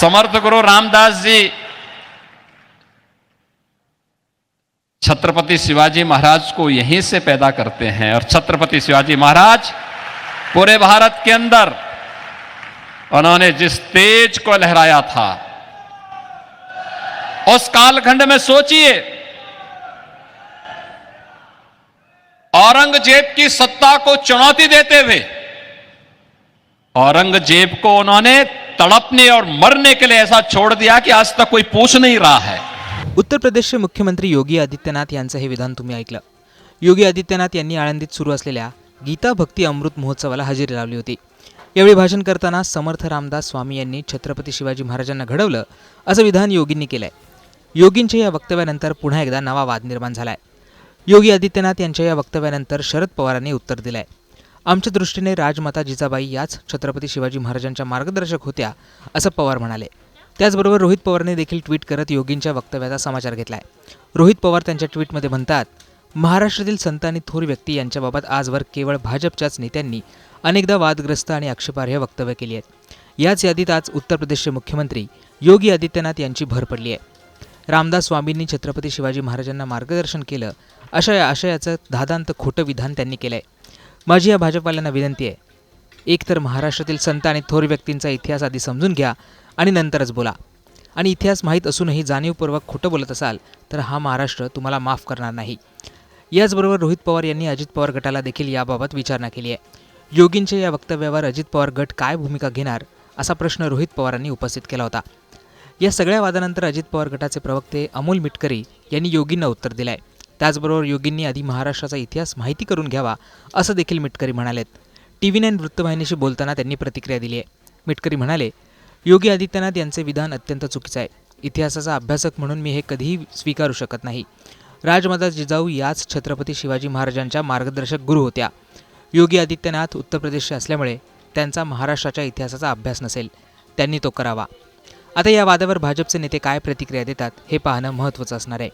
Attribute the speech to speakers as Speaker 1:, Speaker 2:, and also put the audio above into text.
Speaker 1: समर्थ गुरु रामदास जी। छत्रपति शिवाजी महाराज को यहीं से पैदा करते हैं और छत्रपति शिवाजी महाराज पूरे भारत के अंदर उन्होंने जिस तेज को लहराया था, उस कालखंड में सोचिए, औरंगज़ेब की सत्ता को चुनौती देते हुए, औरंगज़ेब को उन्होंने तड़पने और मरने के लिए ऐसा छोड़ दिया कि आज तक कोई पूछ नहीं रहा है।
Speaker 2: उत्तर प्रदेशचे मुख्यमंत्री योगी आदित्यनाथ यांचं हे विधान तुम्ही ऐकलं. योगी आदित्यनाथ यांनी आळंदीत सुरू असलेल्या गीता भक्ती अमृत महोत्सवाला हजेरी लावली होती. यावेळी भाषण करताना समर्थ रामदास स्वामी यांनी छत्रपती शिवाजी महाराजांना घडवलं असं विधान योगींनी केलंय. योगींच्या या वक्तव्यानंतर पुन्हा एकदा नवा वाद निर्माण झालाय. योगी आदित्यनाथ यांच्या या वक्तव्यानंतर शरद पवारांनी उत्तर दिलंय. आमच्या दृष्टीने राजमाता जिजाबाई याच छत्रपती शिवाजी महाराजांच्या मार्गदर्शक होत्या असं पवार म्हणाले. त्याचबरोबर रोहित पवारने देखील ट्विट करत योगींच्या वक्तव्याचा समाचार घेतलाय. रोहित पवार त्यांच्या ट्विटमध्ये म्हणतात महाराष्ट्रातील संत आणि थोर व्यक्ती यांच्याबाबत आजवर केवळ भाजपच्याच नेत्यांनी अनेकदा वादग्रस्त आणि आक्षेपार्ह वक्तव्य केली आहेत. याच यादीत आज उत्तर प्रदेशचे मुख्यमंत्री योगी आदित्यनाथ यांची भर पडली आहे. रामदास स्वामींनी छत्रपती शिवाजी महाराजांना मार्गदर्शन केलं अशा या आशयाचं धादांत खोटं विधान त्यांनी केलं आहे माझी या भाजपवाल्यांना विनंती आहे एकतर महाराष्ट्रातील संत आणि थोर व्यक्तींचा इतिहास आधी समजून घ्या आणि नंतरच बोला. आणि इतिहास माहीत असूनही जाणीवपूर्वक खोटं बोलत असाल तर हा महाराष्ट्र तुम्हाला माफ करणार नाही. याचबरोबर रोहित पवार यांनी अजित पवार गटाला देखील याबाबत विचारणा केली आहे. योगींच्या या वक्तव्यावर अजित पवार गट काय भूमिका घेणार असा प्रश्न रोहित पवारांनी उपस्थित केला होता. या सगळ्या वादानंतर अजित पवार गटाचे प्रवक्ते अमोल मिटकरी यांनी योगींना उत्तर दिलं आहे त्याचबरोबर योगींनी आधी महाराष्ट्राचा इतिहास माहिती करून घ्यावा असं देखील मिटकरी म्हणालेत. टी व्ही नाईन वृत्तवाहिनीशी बोलताना त्यांनी प्रतिक्रिया दिली आहे. मिटकरी म्हणाले योगी आदित्यनाथ यांचे विधान अत्यंत चुकीचं आहे. इतिहासाचा अभ्यासक म्हणून मी हे कधीही स्वीकारू शकत नाही. राजमाता जिजाऊ याच छत्रपती शिवाजी महाराजांच्या मार्गदर्शक गुरु होत्या. योगी आदित्यनाथ उत्तर प्रदेशचे असल्यामुळे त्यांचा महाराष्ट्राच्या इतिहासाचा अभ्यास नसेल. त्यांनी तो करावा. आता या वादावर भाजपचे नेते काय प्रतिक्रिया देतात हे पाहणं महत्त्वाचं असणार आहे.